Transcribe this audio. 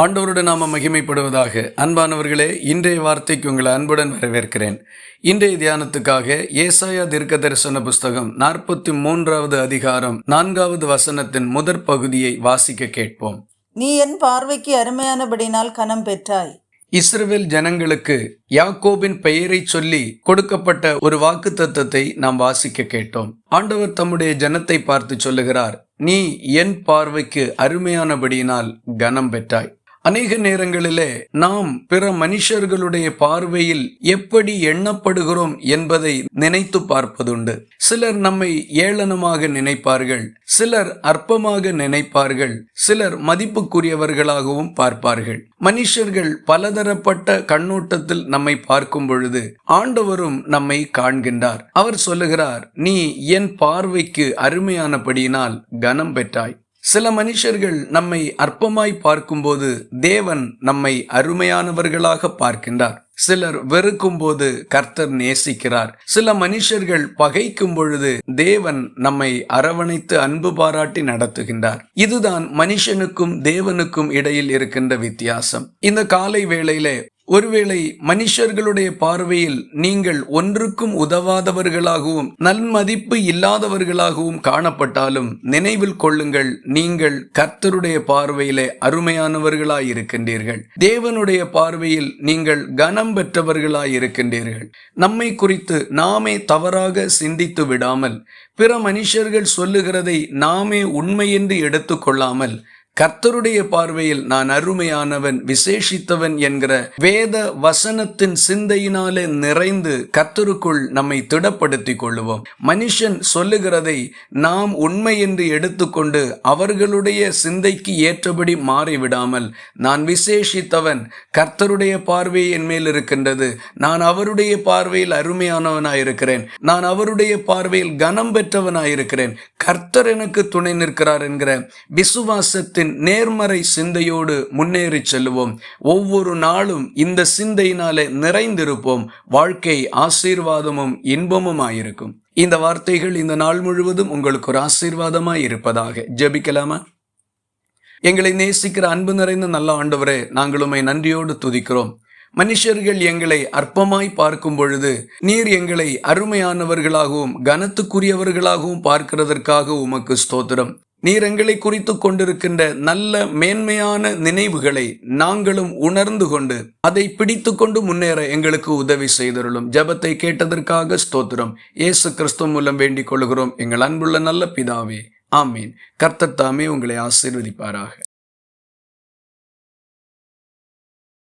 ஆண்டவருடைய நாம மகிமைப்படுவதாக. அன்பானவர்களே இன்றைய வார்த்தைக்கு உங்களை அன்புடன் வரவேற்கிறேன். இன்றைய தியானத்துக்காக ஏசாயா தீர்க்க தரிசன புஸ்தகம் நாற்பத்தி மூன்றாவது அதிகாரம் நான்காவது வசனத்தின் முதற் பகுதியை வாசிக்க கேட்போம். நீ என் பார்வைக்கு அருமையானபடினால் கனம் பெற்றாய். இஸ்ரவேல் ஜனங்களுக்கு யாக்கோபின் பெயரை சொல்லி கொடுக்கப்பட்ட ஒரு வாக்கு தத்தத்தை நாம் வாசிக்க கேட்டோம். ஆண்டவர் தம்முடைய ஜனத்தை பார்த்து சொல்லுகிறார் நீ என் பார்வைக்கு அருமையானபடியினால் கனம் பெற்றாய். அநேக நேரங்களிலே நாம் பிற மனுஷர்களுடைய பார்வையில் எப்படி எண்ணப்படுகிறோம் என்பதை நினைத்து பார்ப்பதுண்டு. சிலர் நம்மை ஏளனமாக நினைப்பார்கள் சிலர் அற்பமாக நினைப்பார்கள் சிலர் மதிப்புக்குரியவர்களாகவும் பார்ப்பார்கள். மனுஷர்கள் பலதரப்பட்ட கண்ணோட்டத்தில் நம்மை பார்க்கும் பொழுது ஆண்டவரும் நம்மை காண்கின்றார். அவர் சொல்லுகிறார் நீ என் பார்வைக்கு அருமையானபடியினால் கனம் பெற்றாய். சில மனுஷர்கள் நம்மை அற்பமாய் பார்க்கும்போது தேவன் நம்மை அருமையானவர்களாக பார்க்கின்றார். சிலர் வெறுக்கும் போது கர்த்தர் நேசிக்கிறார். சில மனுஷர்கள் பகைக்கும் பொழுது தேவன் நம்மை அரவணைத்து அன்பு பாராட்டி நடத்துகின்றார். இதுதான் மனுஷனுக்கும் தேவனுக்கும் இடையில் இருக்கின்ற வித்தியாசம். இந்த காலை வேளையிலே ஒருவேளை மனுஷர்களுடைய பார்வையில் நீங்கள் ஒன்றுக்கும் உதவாதவர்களாகவும் நன்மதிப்பு இல்லாதவர்களாகவும் காணப்பட்டாலும் நினைவில் கொள்ளுங்கள் நீங்கள் கர்த்தருடைய பார்வையிலே அருமையானவர்களாய் இருக்கின்றீர்கள் தேவனுடைய பார்வையில் நீங்கள் கனம் பெற்றவர்களாய் இருக்கின்றீர்கள் நம்மை குறித்து நாமே தவறாக சிந்தித்து விடாமல் பிற மனுஷர்கள் சொல்லுகிறதை நாமே உண்மை என்று எடுத்துக்கொள்ளாமல் கர்த்தருடைய பார்வையில் நான் அருமையானவன் விசேஷித்தவன் என்கிற வேத வசனத்தின் சிந்தையினாலே நிறைந்து கர்த்தருக்குள் நம்மை திடப்படுத்திக் கொள்ளுவோம். மனுஷன் சொல்லுகிறதை நாம் உண்மை என்று எடுத்துக்கொண்டு அவர்களுடைய சிந்தைக்கு ஏற்றபடி மாறிவிடாமல் நான் விசேஷித்தவன் கர்த்தருடைய பார்வை என் மேல் இருக்கின்றது. நான் அவருடைய பார்வையில் அருமையானவனாயிருக்கிறேன். நான் அவருடைய பார்வையில் கனம் பெற்றவனாயிருக்கிறேன் கர்த்தர் எனக்கு துணை நிற்கிறார் என்கிற விசுவாசத்தின் நேர்மறை சிந்தையோடு முன்னேறி செல்லுவோம் ஒவ்வொரு நாளும் இந்த சிந்தையினாலே நிறைந்திருப்போம். வாழ்க்கை ஆசீர்வாதமும் இன்பமுமாயிருக்கும். இந்த வார்த்தைகள் இந்த நாள் முழுவதும் உங்களுக்கு ஒரு ஆசீர்வாதமாய் இருப்பதாக. ஜபிக்கலாமா? எங்களை நேசிக்கிற அன்பு நிறைந்த நல்ல ஆண்டவரே நாங்களுமே நன்றியோடு துதிக்கிறோம். மனுஷர்கள் எங்களை அற்பமாய் பார்க்கும் பொழுது நீர் எங்களை அருமையானவர்களாகவும் கனத்துக்குரியவர்களாகவும் பார்க்கிறதற்காக உமக்கு ஸ்தோத்திரம். நீர் எங்களை குறித்து கொண்டிருக்கின்ற நல்ல மேன்மையான நினைவுகளை நாங்களும் உணர்ந்து கொண்டு அதை பிடித்து கொண்டு முன்னேற எங்களுக்கு உதவி செய்தருளும். ஜபத்தை கேட்டதற்காக ஸ்தோத்திரம். இயேசு கிறிஸ்துவ மூலம் வேண்டிக் கொள்கிறோம். எங்கள் அன்புள்ள நல்ல பிதாவே. ஆமீன். கர்த்தத்தாமே உங்களை ஆசீர்வதிப்பாராக.